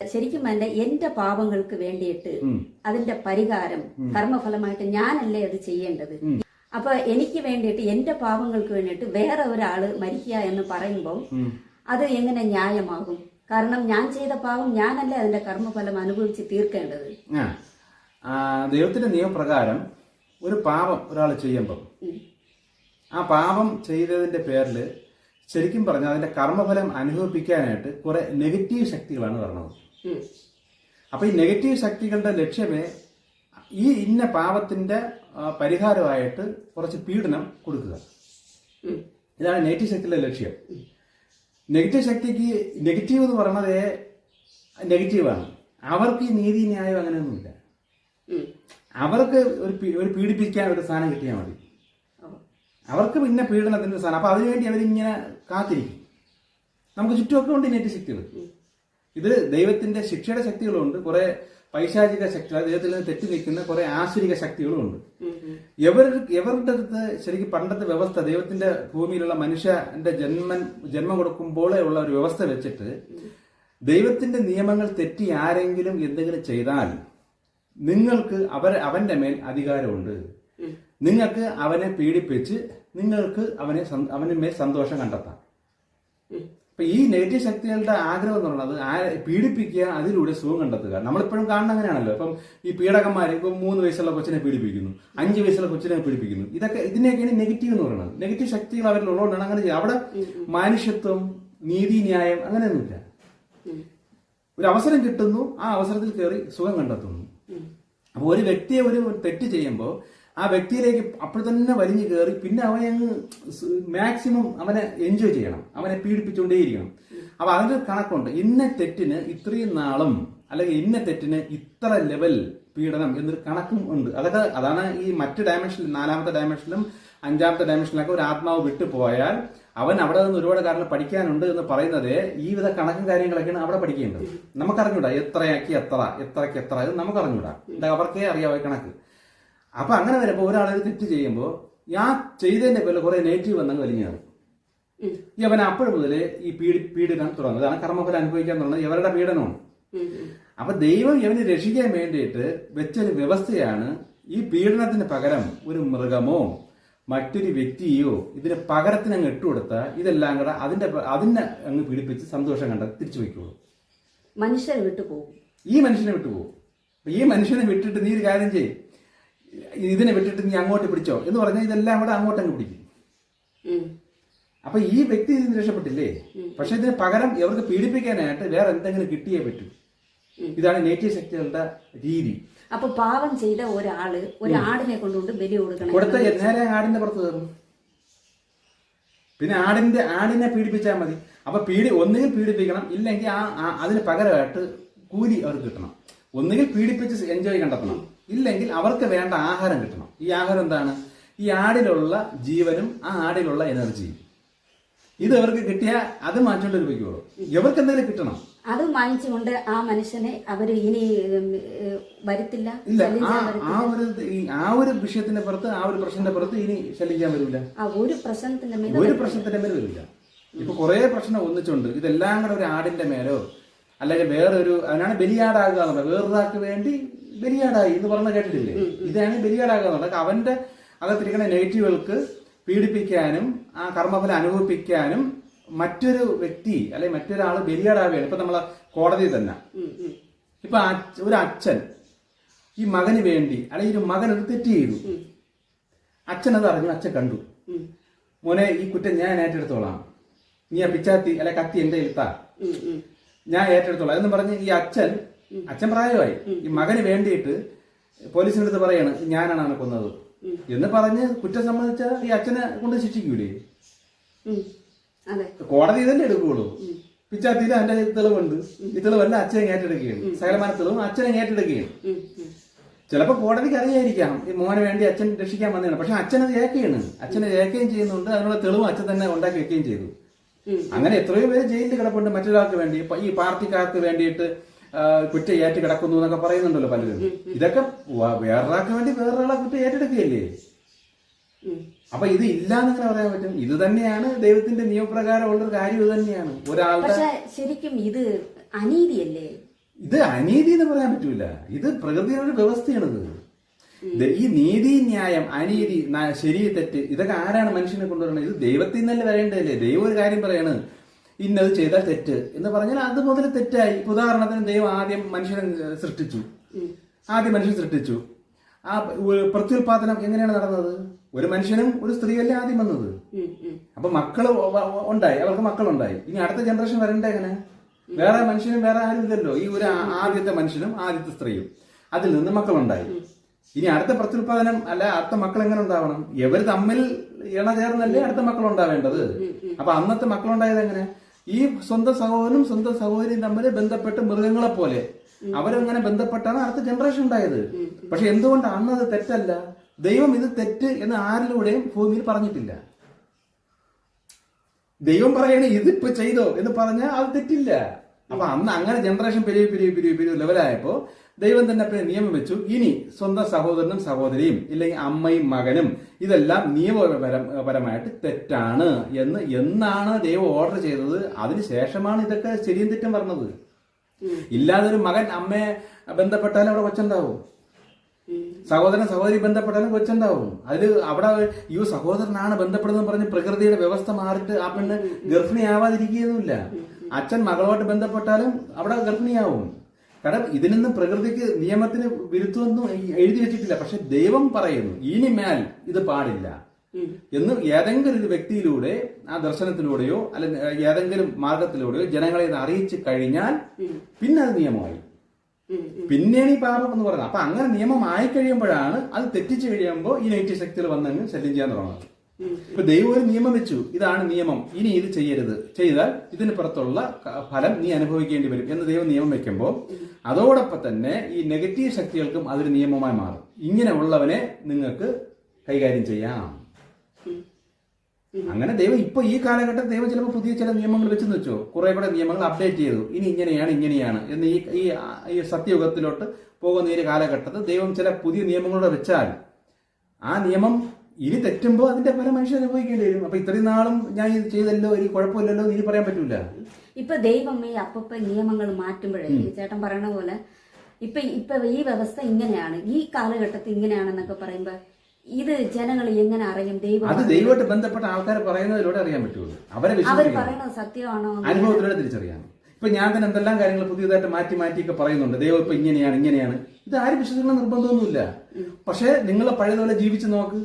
ശരിക്കും എന്റെ എന്റെ പാപങ്ങൾക്ക് വേണ്ടിയിട്ട് അതിന്റെ പരിഹാരം കർമ്മഫലമായിട്ട് ഞാനല്ലേ അത് ചെയ്യേണ്ടത്? അപ്പൊ എനിക്ക് വേണ്ടിയിട്ട് എന്റെ പാപങ്ങൾക്ക് വേണ്ടിയിട്ട് വേറെ ഒരാൾ മരിക്കുക എന്ന് പറയുമ്പോൾ അത് എങ്ങനെ ന്യായമാകും? കാരണം ഞാൻ ചെയ്ത പാപം ഞാനല്ലേ അതിന്റെ കർമ്മഫലം അനുഭവിച്ച് തീർക്കേണ്ടത്? ദൈവത്തിന്റെ നിയമപ്രകാരം ഒരു പാപം ഒരാൾ ചെയ്യുമ്പോൾ ആ പാപം ചെയ്തതിന്റെ പേരിൽ ശരിക്കും പറഞ്ഞാൽ അതിന്റെ കർമ്മഫലം അനുഭവിപ്പിക്കാനായിട്ട് കുറെ നെഗറ്റീവ് ശക്തികളാണ് വരുന്നത് ഉം. അപ്പൊ ഈ നെഗറ്റീവ് ശക്തികളുടെ ലക്ഷ്യമേ ഈ ഇന്ന പാപത്തിന്റെ പരിഹാരമായിട്ട് കുറച്ച് പീഡനം കൊടുക്കുക. ഇതാണ് നെഗറ്റീവ് ശക്തിയുടെ ലക്ഷ്യം. നെഗറ്റീവ് ശക്തിക്ക് നെഗറ്റീവ് എന്ന് പറയുന്നത് നെഗറ്റീവാണ് അവർക്ക് ഈ നീതി ന്യായം അങ്ങനെയൊന്നുമില്ല. അവർക്ക് ഒരു ഒരു പീഡിപ്പിക്കാൻ ഒരു സ്ഥാനം കിട്ടിയാൽ മതി. അവർക്ക് പിന്നെ പീഡനത്തിന്റെ സ്ഥാനം അപ്പൊ അതിനുവേണ്ടി അവരിങ്ങനെ കാത്തിരിക്കും. നമുക്ക് ചുറ്റുമൊക്കെ ഉണ്ട് നെറ്റ് ശക്തികൾ. ഇത് ദൈവത്തിന്റെ ശിക്ഷയുടെ ശക്തികളുണ്ട് കുറെ പൈശാചിക ശക്തികൾ ദൈവത്തിൽ നിന്ന് തെറ്റി നിൽക്കുന്ന കുറെ ആസുരിക ശക്തികളും ഉണ്ട്. എവർ എവരുടെ അടുത്ത് ശരിക്കും പണ്ടത്തെ വ്യവസ്ഥ ദൈവത്തിന്റെ ഭൂമിയിലുള്ള മനുഷ്യന്റെ ജന്മൻ ജന്മം കൊടുക്കുമ്പോഴേ ഉള്ള ഒരു വ്യവസ്ഥ വെച്ചിട്ട് ദൈവത്തിന്റെ നിയമങ്ങൾ തെറ്റി ആരെങ്കിലും എന്തെങ്കിലും ചെയ്താൽ നിങ്ങൾക്ക് അവർ അവന്റെ മേൽ അധികാരമുണ്ട് നിങ്ങൾക്ക് അവനെ പീഡിപ്പിച്ച് നിങ്ങൾക്ക് അവനെ അവന്റെ മേൽ സന്തോഷം കണ്ടെത്താം. അപ്പൊ ഈ നെഗറ്റീവ് ശക്തികളുടെ ആഗ്രഹം എന്ന് പറയുന്നത് ആ പീഡിപ്പിക്കുക അതിലൂടെ സുഖം കണ്ടെത്തുക. നമ്മളിപ്പോഴും കാണുന്ന അങ്ങനെയാണല്ലോ. ഇപ്പം ഈ പീഡകന്മാർ ഇപ്പം മൂന്ന് വയസ്സുള്ള കൊച്ചിനെ പീഡിപ്പിക്കുന്നു. അഞ്ച് വയസ്സുള്ള കൊച്ചിനെ പീഡിപ്പിക്കുന്നു. ഇതൊക്കെ ഇതിനെയൊക്കെയാണ് നെഗറ്റീവ് എന്ന് പറയുന്നത്. നെഗറ്റീവ് ശക്തികൾ അവരിൽ ഉള്ളതുകൊണ്ടാണ് അങ്ങനെ ചെയ്യുക. അവിടെ മനുഷ്യത്വം നീതി ന്യായം അങ്ങനെയൊന്നുമില്ല. ഒരു അവസരം കിട്ടുന്നു ആ അവസരത്തിൽ കയറി സുഖം കണ്ടെത്തുന്നു. അപ്പൊ അപ്പോൾ ഒരു വ്യക്തിയെ ഒരു തെറ്റ് ചെയ്യുമ്പോൾ ആ വ്യക്തിയിലേക്ക് അപ്പോൾ തന്നെ വലിഞ്ഞു കയറി പിന്നെ അവനെ അങ്ങ് മാക്സിമം അവനെ എൻജോയ് ചെയ്യണം. അവനെ പീഡിപ്പിച്ചുകൊണ്ടേയിരിക്കണം. അപ്പൊ അതിന്റെ കണക്കുണ്ട്. ഇന്ന തെറ്റിന് ഇത്രയും നാളും അല്ലെങ്കിൽ ഇന്ന തെറ്റിന് ഇത്ര ലെവൽ പീഡനം എന്നൊരു കണക്കും ഉണ്ട്. അതൊക്കെ അതാണ് ഈ മറ്റ് ഡയമെൻഷനിൽ നാലാമത്തെ ഡയമെൻഷനിലും അഞ്ചാമത്തെ ഡയമെൻഷനിലൊക്കെ ഒരു ആത്മാവ് വിട്ടുപോയാൽ അവൻ അവിടെ നിന്ന് ഒരുപാട് കാര്യങ്ങൾ പഠിക്കാനുണ്ട് എന്ന് പറയുന്നത് ഈ വിധ കണക്കും കാര്യങ്ങളൊക്കെയാണ് അവിടെ പഠിക്കേണ്ടത്. നമുക്കറിഞ്ഞൂടാ എത്രയാക്കി എത്ര എത്രയ്ക്ക് എത്ര ഇത് നമുക്കറിഞ്ഞൂടാ. അവർക്കേ അറിയാവോ കണക്ക്. അപ്പൊ അങ്ങനെ വരുമ്പോൾ ഒരാളൊരു തെറ്റ് ചെയ്യുമ്പോൾ ആ ചെയ്തതിന്റെ പേരിൽ കുറെ നെഗറ്റീവ് വന്നങ്ങ് വലിഞ്ഞാണ്. അവൻ അപ്പോഴും മുതലേ ഈ പീഡി പീഡിക്കാൻ തുടങ്ങും അതാണ് കർമ്മഫലം അനുഭവിക്കാൻ തുടങ്ങുന്നത് ഇവരുടെ പീഡനമാണ്. അപ്പൊ ദൈവം ഇവനെ രക്ഷിക്കാൻ വേണ്ടിയിട്ട് വെച്ചൊരു വ്യവസ്ഥയാണ് ഈ പീഡനത്തിന് പകരം ഒരു മൃഗമോ മറ്റൊരു വ്യക്തിയോ ഇതിന് പകരത്തിന് അങ്ങ് ഇട്ടുകൊടുത്താൽ ഇതെല്ലാം കൂടെ അതിന്റെ അതിനെ അങ്ങ് പീഡിപ്പിച്ച് സന്തോഷം കണ്ട തിരിച്ചു വയ്ക്കുള്ളൂ. മനുഷ്യർ വിട്ടുപോകും. ഈ മനുഷ്യനെ വിട്ടുപോകും. ഈ മനുഷ്യനെ വിട്ടിട്ട് നീ ഒരു കാര്യം ചെയ്യും. ഇതിനെ വിട്ടിട്ട് നീ അങ്ങോട്ട് പിടിച്ചോ എന്ന് പറഞ്ഞാൽ ഇതെല്ലാം കൂടെ അങ്ങോട്ടങ്ങ് പിടിക്കും. അപ്പൊ ഈ വ്യക്തി ഇതിന് രക്ഷപ്പെട്ടില്ലേ? പക്ഷെ ഇതിന് പകരം ഇവർക്ക് പീഡിപ്പിക്കാനായിട്ട് വേറെ എന്തെങ്കിലും കിട്ടിയേ പറ്റൂ. ഇതാണ് നേറ്റീവ് ശക്തികളുടെ രീതി. അപ്പൊ പാപം ചെയ്ത ഒരാൾ ഒരാടിനെ കൊണ്ടുകൊണ്ട് ബലി കൊടുക്കണം കൊടുത്ത നേരെ ആടിന്റെ പുറത്ത് കയറും. പിന്നെ ആടിന്റെ ആടിനെ പീഡിപ്പിച്ചാൽ മതി. അപ്പൊ പീഡി ഒന്നുകിൽ പീഡിപ്പിക്കണം ഇല്ലെങ്കിൽ ആ- അതിന് പകരമായിട്ട് കൂലി അവർക്ക് കിട്ടണം. ഒന്നുകിൽ പീഡിപ്പിച്ച് എൻജോയ് കണ്ടെത്തണം. ഇല്ലെങ്കിൽ അവർക്ക് വേണ്ട ആഹാരം കിട്ടണം. ഈ ആഹാരം എന്താണ്? ഈ ആടിലുള്ള ജീവനും ആ ആടിലുള്ള എനർജിയും. ഇത് അവർക്ക് കിട്ടിയാൽ അത് മാറ്റേണ്ടി ഉപയോഗിക്കുള്ളൂ ഇവർക്ക് എന്തെങ്കിലും കിട്ടണം. അത് വാങ്ങിച്ചുകൊണ്ട് ആ മനുഷ്യനെ അവർ ഇനി വരത്തില്ല ഇല്ല ആ ഒരു ആ ഒരു വിഷയത്തിന്റെ പുറത്ത് ആ ഒരു പ്രശ്നത്തിന്റെ പുറത്ത് ഇനി ശല്യിക്കാൻ വരില്ല. ആ ഒരു പ്രശ്നത്തിന്റെ മേലെ ഒരു പ്രശ്നത്തിന്റെ മേൽ വരില്ല. ഇപ്പൊ കുറെ പ്രശ്നം ഒന്നിച്ചുണ്ട്. ഇതെല്ലാം കൂടെ ഒരു ആടിന്റെ മേലോ അല്ലെങ്കിൽ വേറൊരു അതിനാണ് ബലിയാടാകുക വേറൊരാൾക്ക് വേണ്ടി ബലിയാടായി എന്ന് പറഞ്ഞ കേട്ടിട്ടില്ലേ? ഇതാണ് ബലിയാടാകുക എന്നുള്ളത് അവന്റെ അകത്തിരിക്കുന്ന നെഗറ്റീവുകൾക്ക് പീഡിപ്പിക്കാനും ആ കർമ്മഫലം അനുഭവിപ്പിക്കാനും മറ്റൊരു വ്യക്തി അല്ലെങ്കിൽ മറ്റൊരാൾ ബലിയാടാവുകയാണ് ഇപ്പൊ നമ്മളെ കോടതി തന്നെ. ഇപ്പൊ ഒരു അച്ഛൻ ഈ മകന് വേണ്ടി അല്ലെങ്കിൽ ഒരു മകൻ ഒരു തെറ്റ് ചെയ്തു. അച്ഛൻ അത് അറിഞ്ഞു. അച്ഛൻ കണ്ടു. മോനെ ഈ കുറ്റം ഞാൻ ഏറ്റെടുത്തോളാം. നീ ആ പിച്ചാത്തി അല്ലെ കത്തി എന്റെ എഴുത്താ ഞാൻ ഏറ്റെടുത്തോളാം. എന്ന് പറഞ്ഞ് ഈ അച്ഛൻ അച്ഛൻ പ്രായമായി. ഈ മകന് വേണ്ടിയിട്ട് പോലീസിന്റെ അടുത്ത് പറയാണ് ഞാനാണ് അവനെ കൊന്നത് എന്ന് പറഞ്ഞ് കുറ്റം സംബന്ധിച്ച ഈ അച്ഛനെ കൊണ്ട് ശിക്ഷിക്കൂലേ? കോടതി ഇതല്ലേ എടുക്കുകയുള്ളൂ. പിച്ചാത്തിയിൽ അതിന്റെ തെളിവുണ്ട്. ഈ തെളിവല്ല അച്ഛനെ ഏറ്റെടുക്കുകയാണ്. സകലമാന തെളിവും അച്ഛനെ ഏറ്റെടുക്കുകയാണ്. ഉം, ഉം. ചിലപ്പോ കോടതിക്ക് അറിയായിരിക്കാം ഈ മോനെ വേണ്ടി അച്ഛൻ രക്ഷിക്കാൻ വന്നതാണ്. പക്ഷെ അച്ഛൻ അത് ഏക്കുകയാണ് അച്ഛനെ ഏക്കുകയും ചെയ്യുന്നുണ്ട്. അതിനുള്ള തെളിവും അച്ഛൻ തന്നെ ഉണ്ടാക്കി വെക്കുകയും ചെയ്തു. അങ്ങനെ എത്രയോ പേര് ജയിലിൽ കിടപ്പുണ്ട് മറ്റൊരാൾക്ക് വേണ്ടി. ഈ പാർട്ടിക്കാർക്ക് വേണ്ടിയിട്ട് കുറ്റം ഏറ്റ് കിടക്കുന്നു എന്നൊക്കെ പറയുന്നുണ്ടല്ലോ പലരും. ഇതൊക്കെ വേറൊരാൾക്ക് വേണ്ടി വേറൊരാളെ കുറ്റ ഏറ്റെടുക്കുകയല്ലേ. അപ്പൊ ഇത് ഇല്ല എന്നിങ്ങനെ പറയാൻ പറ്റും? ഇത് തന്നെയാണ് ദൈവത്തിന്റെ നിയമപ്രകാരം ഉള്ള ഒരു കാര്യം ഇത് തന്നെയാണ്. ഒരാളുടെ ശരിക്കും ഇത് അനീതിയല്ലേ? ഇത് അനീതി എന്ന് പറയാൻ പറ്റൂല. ഇത് പ്രകൃതിയുടെ ഒരു വ്യവസ്ഥയാണ് ഇത്. ഈ നീതി ന്യായം അനീതി ശരി തെറ്റ് ഇതൊക്കെ ആരാണ് മനുഷ്യനെ കൊണ്ടുവരുന്നത്? ഇത് ദൈവത്തിൽ നിന്നല്ലേ വരേണ്ടതല്ലേ? ദൈവം ഒരു കാര്യം പറയാണ് ഇന്നത് ചെയ്താൽ തെറ്റ് എന്ന് പറഞ്ഞാൽ അത് മുതൽ തെറ്റായി. ഇപ്പൊ ഉദാഹരണത്തിന് ദൈവം ആദ്യം മനുഷ്യനെ സൃഷ്ടിച്ചു. ആദ്യം മനുഷ്യൻ സൃഷ്ടിച്ചു. ആ പ്രത്യുൽപാദനം എങ്ങനെയാണ് നടന്നത്? ഒരു മനുഷ്യനും ഒരു സ്ത്രീയല്ലേ ആദ്യം വന്നത്. അപ്പൊ വ- ഉണ്ടായി. അവർക്ക് മക്കളുണ്ടായി. ഇനി അടുത്ത ജനറേഷൻ വരണ്ടേ എങ്ങനെ വേറെ മനുഷ്യനും വേറെ ആരും ഇല്ലല്ലോ. ഈ ഒരു ആദ്യത്തെ മനുഷ്യനും ആദ്യത്തെ സ്ത്രീയും. അതിൽ നിന്ന് മക്കളുണ്ടായി. ഇനി അടുത്ത പ്രത്യുൽപാദനം അല്ല അടുത്ത മക്കൾ എങ്ങനെ ഉണ്ടാവണം? ഇവർ തമ്മിൽ ഇണ ചേർന്നല്ലേ അടുത്ത മക്കൾ ഉണ്ടാവേണ്ടത്? അപ്പൊ അന്നത്തെ മക്കളുണ്ടായത് എങ്ങനെ? ഈ സ്വന്തം സഹോദരനും സ്വന്തം സഹോദരിയും തമ്മിൽ ബന്ധപ്പെട്ട് മൃഗങ്ങളെ പോലെ അവരങ്ങനെ ബന്ധപ്പെട്ടാണ് അടുത്ത ജനറേഷൻ ഉണ്ടായത്. പക്ഷെ എന്തുകൊണ്ട് അന്ന് അത് തെറ്റല്ല? ദൈവം ഇത് തെറ്റ് എന്ന് ആരിലൂടെയും ഭൂമിയിൽ പറഞ്ഞിട്ടില്ല. ദൈവം പറയണേ ഇതിപ്പോ ചെയ്തോ എന്ന് പറഞ്ഞാൽ അത് തെറ്റില്ല. അപ്പൊ അന്ന് അങ്ങനെ ജനറേഷൻ പെരിയ പെരുവി പെരുവി പെരുവി ലെവലായപ്പോ ദൈവം തന്നെ പിന്നെ നിയമം വെച്ചു. ഇനി സ്വന്തം സഹോദരനും സഹോദരിയും ഇല്ലെങ്കിൽ അമ്മയും മകനും ഇതെല്ലാം നിയമപരമായിട്ട് തെറ്റാണ് എന്ന് എന്നാണ് ദൈവം ഓർഡർ ചെയ്തത്. അതിന് ശേഷമാണ് ഇതൊക്കെ ശരിയും തെറ്റും പറഞ്ഞത്. ഇല്ലാതെ ഒരു മകൻ അമ്മയെ ബന്ധപ്പെട്ടാലും അവിടെ കൊച്ചുണ്ടാവും. സഹോദരൻ സഹോദരി ബന്ധപ്പെട്ടാലും കൊച്ചുണ്ടാവും. അതിൽ അവിടെ ഈ സഹോദരനാണ് ബന്ധപ്പെടുന്നത് പറഞ്ഞ് പ്രകൃതിയുടെ വ്യവസ്ഥ മാറിയിട്ട് ആ പെണ്ണ് ഗർഭിണിയാവാതിരിക്കുകയൊന്നുമില്ല. അച്ഛൻ മകളോട്ട് ബന്ധപ്പെട്ടാലും അവിടെ ഗർഭിണിയാവും. കാരണം ഇതിനൊന്നും പ്രകൃതിക്ക് നിയമത്തിന് വിരുദ്ധമൊന്നും എഴുതി വെച്ചിട്ടില്ല. പക്ഷെ ദൈവം പറയുന്നു ഇനി മേൽ ഇത് പാടില്ല. എന്ന് ഏതെങ്കിലും ഒരു വ്യക്തിയിലൂടെ ആ ദർശനത്തിലൂടെയോ അല്ലെങ്കിൽ ഏതെങ്കിലും മാർഗത്തിലൂടെയോ ജനങ്ങളെ ഇത് അറിയിച്ചു കഴിഞ്ഞാൽ പിന്നെ അത് നിയമമായി. പിന്നെയാണ് ഈ പാപം എന്ന് പറയുന്നത്. അപ്പൊ അങ്ങനെ നിയമം ആയി കഴിയുമ്പോഴാണ് അത് തെറ്റിച്ചു കഴിയുമ്പോൾ ഈ നെഗറ്റീവ് ശക്തികൾ വന്നങ്ങ് ശല്യം ചെയ്യാൻ തുടങ്ങുന്നത്. ഇപ്പൊ ദൈവം ഒരു നിയമം വെച്ചു. ഇതാണ് നിയമം. ഇനി ഇത് ചെയ്യരുത്. ചെയ്താൽ ഇതിന് പുറത്തുള്ള ഫലം നീ അനുഭവിക്കേണ്ടി വരും എന്ന് ദൈവം നിയമം വെക്കുമ്പോൾ അതോടൊപ്പം തന്നെ ഈ നെഗറ്റീവ് ശക്തികൾക്കും അതൊരു നിയമമായി മാറും. ഇങ്ങനെ ഉള്ളവനെ നിങ്ങൾക്ക് കൈകാര്യം ചെയ്യാം. അങ്ങനെ ദൈവം ഇപ്പൊ ഈ കാലഘട്ടം ദൈവം ചിലപ്പോൾ പുതിയ ചില നിയമങ്ങൾ വെച്ചെന്ന് വെച്ചോ? കുറെ കൂടെ നിയമങ്ങൾ അപ്ഡേറ്റ് ചെയ്തു. ഇനി ഇങ്ങനെയാണ് ഇങ്ങനെയാണ് എന്ന് ഈ ഈ സത്യയുഗത്തിലോട്ട് പോകുന്ന ഈ കാലഘട്ടത്തിൽ ദൈവം ചില പുതിയ നിയമങ്ങളൂടെ വെച്ചാൽ ആ നിയമം ഇനി തെറ്റുമ്പോൾ അതിന്റെ പല മനുഷ്യർ അനുഭവിക്കേണ്ടി വരും. അപ്പൊ ഇത്രയും നാളും ഞാൻ ഇത് ചെയ്തല്ലോ ഇനി കുഴപ്പമില്ലല്ലോ ഇനി പറയാൻ പറ്റൂല. ഇപ്പൊ ദൈവം ഈ അപ്പപ്പ നിയമങ്ങൾ മാറ്റുമ്പോഴേ ചേട്ടൻ പറയണ പോലെ ഇപ്പൊ ഇപ്പൊ ഈ വ്യവസ്ഥ ഇങ്ങനെയാണ്. ഈ കാലഘട്ടത്തിൽ ഇങ്ങനെയാണെന്നൊക്കെ പറയുമ്പോ ഇത് ജനങ്ങൾ എങ്ങനെ അറിയും? ദൈവം അത് ദൈവമായിട്ട് ബന്ധപ്പെട്ട ആൾക്കാർ പറയുന്നതിലൂടെ അറിയാൻ പറ്റുള്ളൂ. അവരെ അവർ പറയുന്നത് പറയണത് സത്യമാണോ അനുഭവത്തിലൂടെ തിരിച്ചറിയാം ഇപ്പൊ ഞാൻ തന്നെ എന്തെല്ലാം കാര്യങ്ങൾ പുതിയതായിട്ട് മാറ്റി മാറ്റിയൊക്കെ പറയുന്നുണ്ട്. ദൈവം ഇപ്പൊ ഇങ്ങനെയാണ് ഇങ്ങനെയാണ്. ഇത് ആരും വിശ്വസിക്കണം നിർബന്ധമൊന്നുമില്ല. പക്ഷെ നിങ്ങൾ പഴയതുപോലെ ജീവിച്ചു നോക്ക്.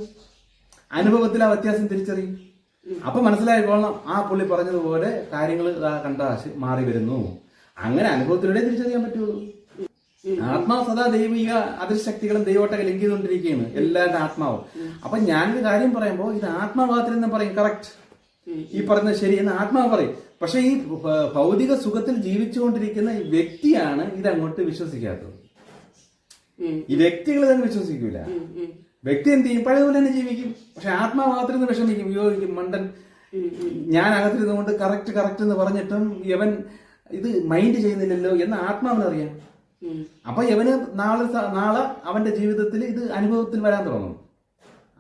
അനുഭവത്തിൽ ആ വ്യത്യാസം തിരിച്ചറിയും. അപ്പൊ മനസ്സിലായിക്കോളണം ആ പുള്ളി പറഞ്ഞതുപോലെ കാര്യങ്ങൾ കണ്ട മാറി വരുന്നു. അങ്ങനെ അനുഭവത്തിലൂടെ തിരിച്ചറിയാൻ പറ്റുള്ളൂ ആത്മാവ് സദാ ദൈവിക അതിർശക്തികളും ദൈവോട്ടൊക്കെ ലിങ്ക് ചെയ്തുകൊണ്ടിരിക്കുകയാണ്. എല്ലാവരുടെ ആത്മാവും. അപ്പൊ ഞാനൊരു കാര്യം പറയുമ്പോൾ ഇത് ആത്മാവാത്രം നിന്ന് പറയും. കറക്റ്റ് ഈ പറഞ്ഞത് ശരി എന്ന് ആത്മാവ് പറയും. പക്ഷെ ഈ ഭൗതിക സുഖത്തിൽ ജീവിച്ചുകൊണ്ടിരിക്കുന്ന വ്യക്തിയാണ് ഇതങ്ങോട്ട് വിശ്വസിക്കാത്തത്. ഈ വ്യക്തികൾ ഇതങ്ങ് വിശ്വസിക്കൂല. വ്യക്തി എന്ത് ചെയ്യും? പഴയതുപോലെ തന്നെ ജീവിക്കും. പക്ഷെ ആത്മാവാത്രത്തിൽ വിഷമിക്കും. അയ്യോ മണ്ടൻ ഞാൻ അകത്തിരുന്നു അകത്തിരുന്നുകൊണ്ട് കറക്റ്റ് കറക്റ്റ് എന്ന് പറഞ്ഞിട്ടും യവൻ ഇത് മൈൻഡ് ചെയ്യുന്നില്ലല്ലോ എന്ന് ആത്മാവിനറിയാം. അപ്പൊ യവന് നാളെ നാളെ അവന്റെ ജീവിതത്തിൽ ഇത് അനുഭവത്തിൽ വരാൻ തുടങ്ങും.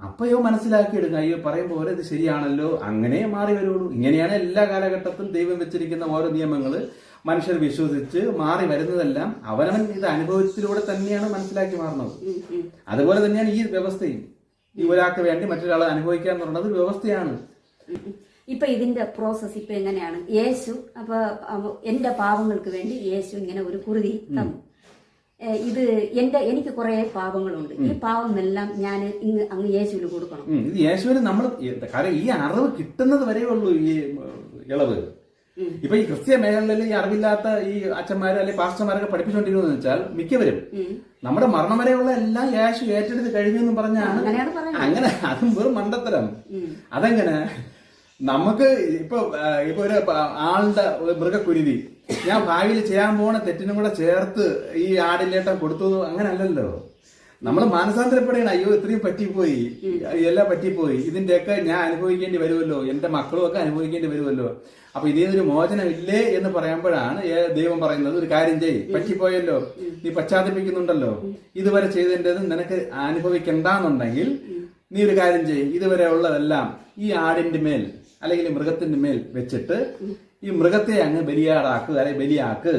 അപ്പൊ ഇവ മനസ്സിലാക്കിയെടുക്കുക അയ്യോ പറയുമ്പോൾ പോലെ ഇത് ശരിയാണല്ലോ. അങ്ങനെ മാറി വരുള്ളൂ. ഇങ്ങനെയാണ് എല്ലാ കാലഘട്ടത്തിലും ദൈവം വെച്ചിരിക്കുന്ന ഓരോ നിയമങ്ങൾ. മനുഷ്യർ വിശ്വസിച്ച് മാറി വരുന്നതെല്ലാം അവനവൻ ഇത് അനുഭവത്തിലൂടെ തന്നെയാണ് മനസ്സിലാക്കി മാറുന്നത്. അതുപോലെ തന്നെയാണ് ഈ വ്യവസ്ഥയും. ഈ ഒരാൾക്ക് വേണ്ടി മറ്റൊരാളെ അനുഭവിക്കാൻ എന്ന് പറയുന്നത് വ്യവസ്ഥയാണ്. ഇപ്പൊ ഇതിന്റെ പ്രോസസ് ഇപ്പൊ എങ്ങനെയാണ്? യേശു അപ്പൊ എന്റെ പാവങ്ങൾക്ക് വേണ്ടി യേശു ഇങ്ങനെ ഒരു കുറുതി തന്നു. ഇത് എന്റെ എനിക്ക് കുറെ പാപങ്ങളുണ്ട്. ഈ പാവമെല്ലാം ഞാൻ ഇങ്ങ് അങ്ങ് യേശുവിന് കൊടുക്കണം. ഇത് യേശുവിന് നമ്മൾ കാരണം ഈ അറിവ് കിട്ടുന്നത് വരെയുള്ളൂ ഈ ഇളവ്. ഇപ്പൊ ഈ ക്രിസ്ത്യ മേഖലയിൽ ഈ അറിവില്ലാത്ത ഈ അച്ഛന്മാരെ അല്ലെങ്കിൽ പാസ്റ്റർമാരൊക്കെ പഠിപ്പിച്ചുകൊണ്ടിരിക്കുന്നത് വെച്ചാൽ മിക്കവരും. നമ്മുടെ മരണം വരെയുള്ള എല്ലാം യേശു ഏറ്റെടുത്ത് കഴിഞ്ഞു എന്ന് പറഞ്ഞാണ്. അങ്ങനെ അതും വെറും മണ്ടത്തരം. അതെങ്ങനെ? നമുക്ക് ഇപ്പൊ ഇപ്പൊ ഒരു ആളുടെ മൃഗക്കുരുതി ഞാൻ ഭാവിയിൽ ചെയ്യാൻ പോണ തെറ്റിനും കൂടെ ചേർത്ത് ഈ ആടിലേട്ടം കൊടുത്തു അങ്ങനല്ലല്ലോ. അങ്ങനെ അല്ലല്ലോ നമ്മൾ മാനസാന്തരപ്പെടണം. അയ്യോ ഇത്രയും പറ്റിപ്പോയി. എല്ലാം പറ്റിപ്പോയി. ഇതിന്റെയൊക്കെ ഞാൻ അനുഭവിക്കേണ്ടി വരുമല്ലോ. എന്റെ മക്കളും ഒക്കെ അനുഭവിക്കേണ്ടി വരുമല്ലോ. അപ്പൊ ഇതിനൊരു മോചനം ഇല്ലേ എന്ന് പറയുമ്പോഴാണ് ഏ- ദൈവം പറയുന്നത്. ഒരു കാര്യം ചെയ് പറ്റിപ്പോയല്ലോ. നീ പശ്ചാത്തപിക്കുന്നുണ്ടല്ലോ. ഇതുവരെ ചെയ്തതിന്റെത് നിനക്ക് അനുഭവിക്കണ്ടെന്നുണ്ടെങ്കിൽ നീ ഒരു കാര്യം ചെയ്യും. ഇതുവരെ ഉള്ളതെല്ലാം ഈ ആടിന്റെ മേൽ അല്ലെങ്കിൽ മൃഗത്തിന്റെ മേൽ വെച്ചിട്ട് ഈ മൃഗത്തെ അങ്ങ് ബലിയാടാക്ക് അല്ലെ ബലിയാക്ക്.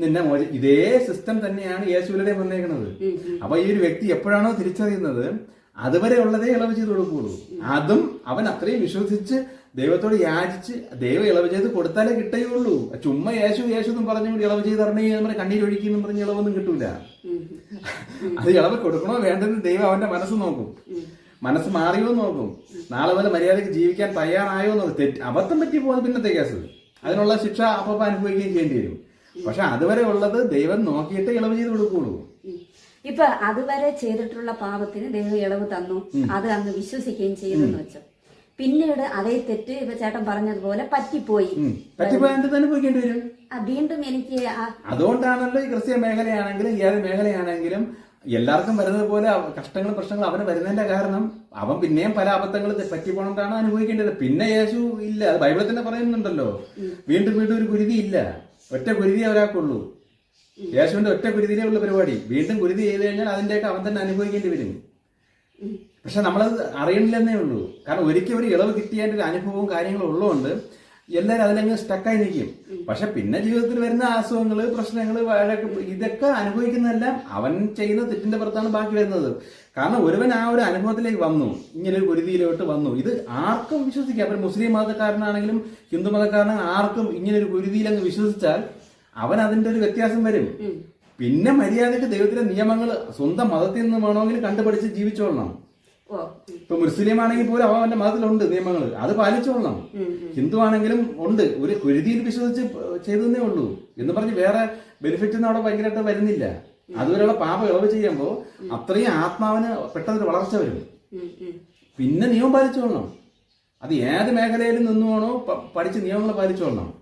നിന്നെ മോചി ഇതേ സിസ്റ്റം തന്നെയാണ് യേശുവിലൂടെ വന്നേക്കുന്നത് അപ്പൊ ഈ ഒരു വ്യക്തി എപ്പോഴാണോ തിരിച്ചറിയുന്നത് അതുവരെ ഉള്ളതേ ഇളവ് ചെയ്ത് കൊടുക്കുള്ളൂ അതും അവൻ അത്രയും വിശ്വസിച്ച് ദൈവത്തോട് യാചിച്ച് ദൈവം ഇളവ് ചെയ്ത് കൊടുത്താലേ കിട്ടുകയുള്ളൂ ചുമ്മാ യേശു യേശു എന്നും കൂടി ഇളവ് ചെയ്ത് തരണേ നമ്മുടെ കണ്ണീരൊഴുക്കി എന്നും പറഞ്ഞ് ഇളവൊന്നും കിട്ടൂല. അത് ഇളവ് കൊടുക്കണോ വേണ്ടെന്ന് ദൈവം അവന്റെ മനസ്സ് നോക്കും. മനസ്സ് മാറിയോ നോക്കും. നാളെ വരെ മര്യാദയ്ക്ക് ജീവിക്കാൻ തയ്യാറായോ നോക്കും. തെറ്റ് അബദ്ധം പറ്റി പോകുന്നത് പിന്നത്തെ കേസ്. അതിനുള്ള ശിക്ഷ അപ്പം അനുഭവിക്കുകയും ചെയ്യേണ്ടി വരും. പക്ഷെ അതുവരെ ഉള്ളത് ദൈവം നോക്കിയിട്ട് ഇളവ് ചെയ്ത് കൊടുക്കുള്ളൂ. ഇപ്പൊ അതുവരെ ചെയ്തിട്ടുള്ള പാപത്തിന് ദൈവം ഇളവ് തന്നു. അത് അങ്ങ് വിശ്വസിക്കുകയും ചെയ്തെന്ന് വെച്ചു. പിന്നീട് അതേ തെറ്റ് ഇപ്പൊ ചേട്ടൻ പറഞ്ഞതുപോലെ പറ്റിപ്പോയി. വീണ്ടും എനിക്ക് അതുകൊണ്ടാണല്ലോ ഈ ക്രിസ്ത്യ മേഖലയാണെങ്കിലും ഏത് മേഖലയാണെങ്കിലും എല്ലാവർക്കും വരുന്നത് പോലെ കഷ്ടങ്ങളും പ്രശ്നങ്ങളും അവന് വരുന്നതിന്റെ കാരണം അവൻ പിന്നെയും പല അബദ്ധങ്ങൾ പറ്റിപ്പോണതാണ് അനുഭവിക്കേണ്ടത്. പിന്നെ യേശു ഇല്ല. അത് ബൈബിളിൽ തന്നെ പറയുന്നുണ്ടല്ലോ. വീണ്ടും വീണ്ടും ഒരു ഗുരുതി ഇല്ല. ഒറ്റ ഗുരുതി ഒരാൾക്കുള്ളൂ. യേശുവിന്റെ ഒറ്റ ഗുരുതിയിലേ ഉള്ള പരിപാടി. വീണ്ടും ഗുരുതി ചെയ്ത് കഴിഞ്ഞാൽ അതിന്റെയൊക്കെ അവൻ തന്നെ അനുഭവിക്കേണ്ടി വരും. പക്ഷെ നമ്മളത് അറിയണില്ലെന്നേ ഉള്ളൂ. കാരണം ഒരിക്കൽ ഒരു ഇളവ് കിട്ടിയതിന്റെ ഒരു അനുഭവവും കാര്യങ്ങളും ഉള്ളതുകൊണ്ട് എല്ലാവരും അതിലങ്ങ് സ്റ്റക്കായി നിൽക്കും. പക്ഷെ പിന്നെ ജീവിതത്തിൽ വരുന്ന അസുഖങ്ങൾ പ്രശ്നങ്ങൾ വഴക്ക് ഇതൊക്കെ അനുഭവിക്കുന്നതെല്ലാം അവൻ ചെയ്യുന്ന തെറ്റിന്റെ പുറത്താണ് ബാക്കി വരുന്നത്. കാരണം ഒരുവൻ ആ ഒരു അനുഭവത്തിലേക്ക് വന്നു. ഇങ്ങനെ ഒരു ഗുരുതിയിലോട്ട് വന്നു. ഇത് ആർക്കും വിശ്വസിക്കാം. അവർ മുസ്ലിം മതക്കാരനാണെങ്കിലും ഹിന്ദു മതക്കാരനാണെങ്കിലും ആർക്കും ഇങ്ങനെ ഒരു ഗുരുതിയിൽ അങ്ങ് വിശ്വസിച്ചാൽ അവൻ അതിന്റെ ഒരു വ്യത്യാസം വരും. പിന്നെ മര്യാദയ്ക്ക് ദൈവത്തിന്റെ നിയമങ്ങൾ സ്വന്തം മതത്തിൽ നിന്ന് വേണമെങ്കിൽ കണ്ടുപഠിച്ച് ജീവിച്ചോളണം. ഇപ്പൊ മുസ്ലിം ആണെങ്കിൽ പോലും അവന്റെ മതത്തിലുണ്ട് നിയമങ്ങൾ. അത് പാലിച്ചോളണം. ഹിന്ദു ആണെങ്കിലും ഉണ്ട്. ഒരു കുരുതിയിൽ വിശ്വസിച്ച് ചെയ്തതേ ഉള്ളൂ. എന്ന് പറഞ്ഞ് വേറെ ബെനിഫിറ്റ് ഒന്നും അവിടെ ഭയങ്കരമായിട്ട് വരുന്നില്ല. അതുവരെയുള്ള പാപം ഇളവ് ചെയ്യുമ്പോൾ അത്രയും ആത്മാവിന് പെട്ടെന്നൊരു വളർച്ച വരും. പിന്നെ നിയമം പാലിച്ചോളണം. അത് ഏത് മേഖലയിലും നിന്നുവാണോ പഠിച്ച് നിയമങ്ങൾ പാലിച്ചോളണം.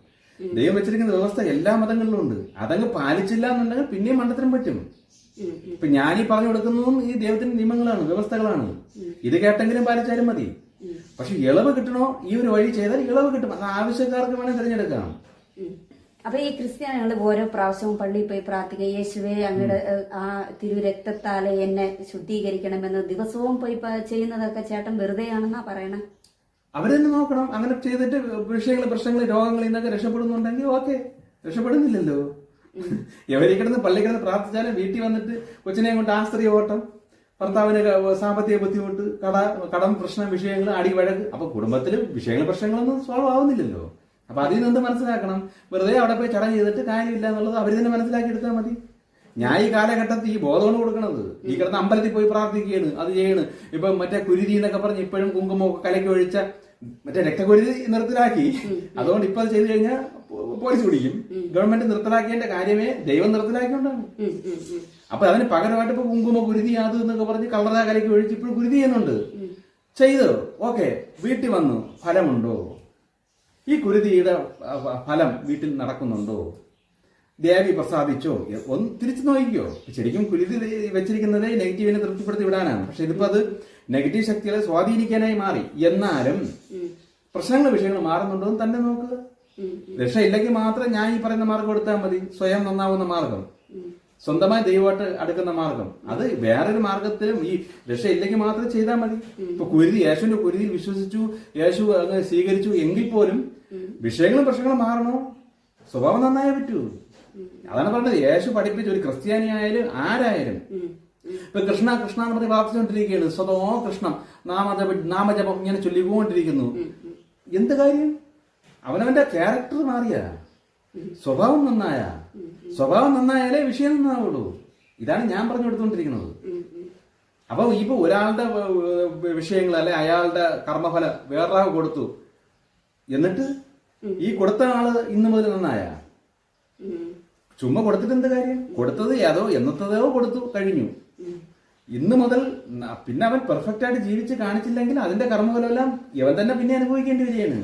ദൈവം വെച്ചിരിക്കുന്ന വ്യവസ്ഥ എല്ലാ മതങ്ങളിലും ഉണ്ട്. അതങ്ങ് പാലിച്ചില്ല എന്നുണ്ടെങ്കിൽ പിന്നെയും മണ്ടത്തിനും പറ്റും. ഇപ്പൊ ഞാൻ ഈ പറഞ്ഞു കൊടുക്കുന്നതും ഈ ദൈവത്തിന്റെ നിയമങ്ങളാണ് വ്യവസ്ഥകളാണ്. ഇത് കേട്ടെങ്കിലും പാലിച്ചാലും മതി. പക്ഷെ ഇളവ് കിട്ടണോ? ഈ ഒരു വഴി ചെയ്താൽ ഇളവ് കിട്ടും. അത് ആവശ്യക്കാർക്ക് വേണേൽ തിരഞ്ഞെടുക്കാം. അപ്പൊ ഈ ക്രിസ്ത്യാനികൾ ഓരോ പ്രാവശ്യവും പള്ളിയിൽ പോയി പ്രാർത്ഥിക്കുക യേശുവെ അങ്ങയുടെ ആ തിരു രക്തത്താലെ എന്നെ ശുദ്ധീകരിക്കണമെന്ന് ദിവസവും പോയി ചെയ്യുന്നതൊക്കെ ചേട്ടൻ വെറുതെ ആണെന്നാ പറയണേ? അവരെന്നെ നോക്കണം. അങ്ങനെ ചെയ്തിട്ട് വിഷയങ്ങൾ പ്രശ്നങ്ങൾ രോഗങ്ങൾ ഇന്നൊക്കെ രക്ഷപ്പെടുന്നുണ്ടെങ്കിൽ ഓക്കെ. രക്ഷപ്പെടുന്നില്ലല്ലോ. എവരി കിടന്ന് പള്ളി കിടന്ന് പ്രാർത്ഥിച്ചാലും വീട്ടിൽ വന്നിട്ട് കൊച്ചിനെ കൊണ്ട് ആസ്ത്രീയ ഓട്ടം ഭർത്താവിന് സാമ്പത്തിക ബുദ്ധിമുട്ട് കട കടം പ്രശ്നം വിഷയങ്ങൾ അടി വഴക്ക്. അപ്പൊ കുടുംബത്തിൽ വിഷയങ്ങൾ പ്രശ്നങ്ങളൊന്നും സോൾവ് ആവുന്നില്ലല്ലോ. അപ്പൊ അതിൽ നിന്ന് മനസ്സിലാക്കണം? വെറുതെ അവിടെ പോയി ചടങ്ങ് ചെയ്തിട്ട് കാര്യമില്ല എന്നുള്ളത് അവർ തന്നെ മനസ്സിലാക്കി എടുത്താൽ മതി. ഞാൻ ഈ കാലഘട്ടത്തിൽ ഈ ബോധമാണ് കൊടുക്കണത്. ഈ കിടന്ന് അമ്പലത്തിൽ പോയി പ്രാർത്ഥിക്കുകയാണ് അത് ചെയ്യണ്. ഇപ്പൊ മറ്റേ കുരുതി എന്നൊക്കെ പറഞ്ഞ് ഇപ്പോഴും കുങ്കുമൊക്കെ കലക്കി ഒഴിച്ച മറ്റേ രക്തകുരുതി നിർത്തലാക്കി. അതുകൊണ്ട് ഇപ്പൊ അത് ചെയ്തു കഴിഞ്ഞാൽ പോലീസ് പിടിക്കും. ഗവൺമെന്റ് നിർത്തലാക്കിയതിന്റെ കാര്യമേ ദൈവം ഉം. അപ്പൊ അതിന് പകരമായിട്ട് ഇപ്പൊ കുങ്കുമ കുരുതി അത് എന്നൊക്കെ പറഞ്ഞ് കളറാ കലക്കി ഒഴിച്ച് ഇപ്പോഴും കുരുതി ചെയ്യുന്നുണ്ട്. ചെയ്തു? ഓക്കെ. വീട്ടിൽ വന്നു. ഫലമുണ്ടോ? ഈ കുരുതിയുടെ ഫലം വീട്ടിൽ നടക്കുന്നുണ്ടോ? ദേവി പ്രസാദിച്ചോ? ഒന്ന് തിരിച്ചു നോക്കിക്കോ. ശരിക്കും കുരുതി വെച്ചിരിക്കുന്നത് നെഗറ്റീവിനെ തൃപ്തിപ്പെടുത്തി വിടാനാണ്. പക്ഷെ ഇതിപ്പോ അത് നെഗറ്റീവ് ശക്തികളെ സ്വാധീനിക്കാനായി മാറി. എന്നാലും പ്രശ്നങ്ങൾ വിഷയങ്ങൾ മാറുന്നുണ്ടോ എന്ന് തന്നെ നോക്കുക. രക്ഷയില്ലെങ്കിൽ മാത്രം ഞാൻ ഈ പറയുന്ന മാർഗം എടുത്താൽ മതി. സ്വയം നന്നാവുന്ന മാർഗം. സ്വന്തമായി ദൈവമായിട്ട് അടുക്കുന്ന മാർഗം. അത് വേറൊരു മാർഗത്തിലും ഈ രക്ഷ ഇല്ലെങ്കിൽ മാത്രം ചെയ്താൽ മതി. ഇപ്പൊ കുരുതി യേശുവിന്റെ കുരുതിയിൽ വിശ്വസിച്ചു യേശു അങ്ങ് സ്വീകരിച്ചു എങ്കിൽ പോലും വിഷയങ്ങളും പ്രശ്നങ്ങളും മാറണോ? സ്വഭാവം നന്നായേ പറ്റൂ. അതാണ് പറഞ്ഞത്. യേശു പഠിപ്പിച്ച ഒരു ക്രിസ്ത്യാനി ആയാലും ആരായാലും. ഇപ്പൊ കൃഷ്ണ കൃഷ്ണ എന്ന് പറഞ്ഞ് പ്രാർത്ഥിച്ചുകൊണ്ടിരിക്കുകയാണ്. സ്വതോ കൃഷ്ണം. നാമജപ നാമജപം ഇങ്ങനെ ചൊല്ലിക്കൊണ്ടിരിക്കുന്നു. എന്ത് കാര്യം? അവനവന്റെ ക്യാരക്ടർ മാറിയ. സ്വഭാവം നന്നായ. സ്വഭാവം നന്നായാലേ വിഷയം നന്നാവുള്ളൂ. ഇതാണ് ഞാൻ പറഞ്ഞു കൊടുത്തുകൊണ്ടിരിക്കുന്നത് അപ്പൊ ഇപ്പൊ ഒരാളുടെ വിഷയങ്ങൾ അല്ലെ അയാളുടെ കർമ്മഫലം വേറൊരാൾ കൊടുത്തു. എന്നിട്ട് ഈ കൊടുത്ത ആൾ ഇന്ന് മുതൽ നന്നായ. ചുമ്മാ കൊടുത്തിട്ട് എന്ത് കാര്യം? കൊടുത്തത് ഏതോ എന്നത്തതോ കൊടുത്തു കഴിഞ്ഞു. ഇന്ന് മുതൽ പിന്നെ അവൻ പെർഫെക്റ്റ് ആയിട്ട് ജീവിച്ച് കാണിച്ചില്ലെങ്കിൽ അതിന്റെ കർമ്മഫലമെല്ലാം ഇവൻ തന്നെ പിന്നെ അനുഭവിക്കേണ്ടി വരികയാണ്.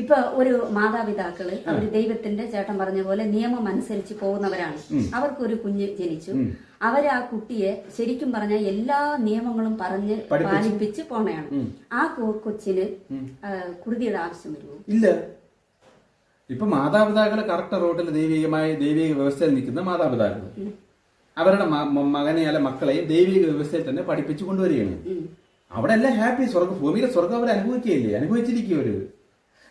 ഇപ്പൊ ഒരു മാതാപിതാക്കൾ അവർ ദൈവത്തിന്റെ ചേട്ടൻ പറഞ്ഞ പോലെ നിയമം അനുസരിച്ച് പോകുന്നവരാണ്. അവർക്കൊരു കുഞ്ഞ് ജനിച്ചു. അവർ ആ കുട്ടിയെ ശരിക്കും പറഞ്ഞാൽ എല്ലാ നിയമങ്ങളും പറഞ്ഞ് പാലിപ്പിച്ച് പോണയാണ്. ആ കൊച്ചിന് കുരുതിയുടെ ആവശ്യം വരുമോ? ഇല്ല. ഇപ്പൊ മാതാപിതാക്കളെ കറക്റ്റ് റോഡിൽ ദൈവികമായ ദൈവിക വ്യവസ്ഥയിൽ നിൽക്കുന്ന മാതാപിതാക്കൾ അവരുടെ മകനെ അല്ല മക്കളെയും ദൈവിക വ്യവസ്ഥയിൽ തന്നെ പഠിപ്പിച്ചു കൊണ്ടുവരികയാണ്. അവിടെ എല്ലാം ഹാപ്പി സ്വർഗ ഭൂമിയിലെ സ്വർഗം അവർ അനുഭവിക്കുകയില്ലേ? അനുഭവിച്ചിരിക്കും അവർ.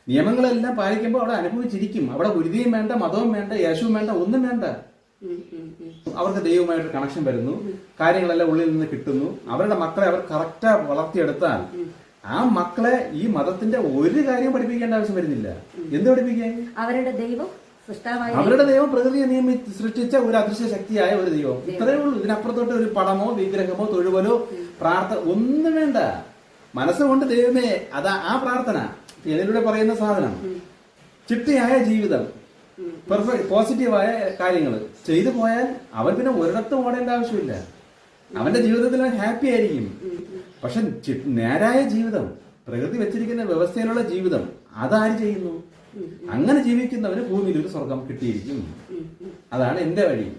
നിയമങ്ങളെല്ലാം പാലിക്കുമ്പോൾ അവിടെ അനുഭവിച്ചിരിക്കും. അവിടെ ഗുരുതിയും വേണ്ട മതവും വേണ്ട യേശുവും വേണ്ട ഒന്നും വേണ്ട. അവർക്ക് ദൈവമായിട്ട് കണക്ഷൻ വരുന്നു. കാര്യങ്ങളെല്ലാം ഉള്ളിൽ നിന്ന് കിട്ടുന്നു. അവരുടെ മക്കളെ അവർ കറക്റ്റാ വളർത്തിയെടുത്താൽ ആ മക്കളെ ഈ മതത്തിന്റെ ഒരു കാര്യം പഠിപ്പിക്കേണ്ട ആവശ്യം വരുന്നില്ല. എന്ത് പഠിപ്പിക്കാൻ അവരുടെ ദൈവം സൃഷ്ടാവായ അവരുടെ ദൈവം പ്രകൃതിയെ നിയമി സൃഷ്ടിച്ച ഒരു അദൃശ്യ ശക്തിയായ ഒരു ദൈവം. ഇത്രയേ ഉള്ളൂ. ഇതിനപ്പുറത്തോട്ട് ഒരു പടമോ വിഗ്രഹമോ തൊഴുവലോ പ്രാർത്ഥന ഒന്നും വേണ്ട. മനസ്സുകൊണ്ട് ദൈവമേ അതാ ആ പ്രാർത്ഥന. ഇതിലൂടെ പറയുന്ന സാധനം. ചിട്ടയായ ജീവിതം. പെർഫെക്റ്റ് പോസിറ്റീവായ കാര്യങ്ങൾ. ചെയ്തു പോയാൽ അവൻ പിന്നെ ഒരിടത്തും ഓടേണ്ട ആവശ്യമില്ല. അവന്റെ ജീവിതത്തിൽ ഹാപ്പി ആയിരിക്കും. പക്ഷെ നേരായ ജീവിതം പ്രകൃതി വെച്ചിരിക്കുന്ന വ്യവസ്ഥയിലുള്ള ജീവിതം അതാര് ചെയ്യുന്നു? അങ്ങനെ ജീവിക്കുന്നവന് ഭൂമിയിൽ ഒരു സ്വർഗം കിട്ടിയിരിക്കും. അതാണ് എന്റെ വഴി.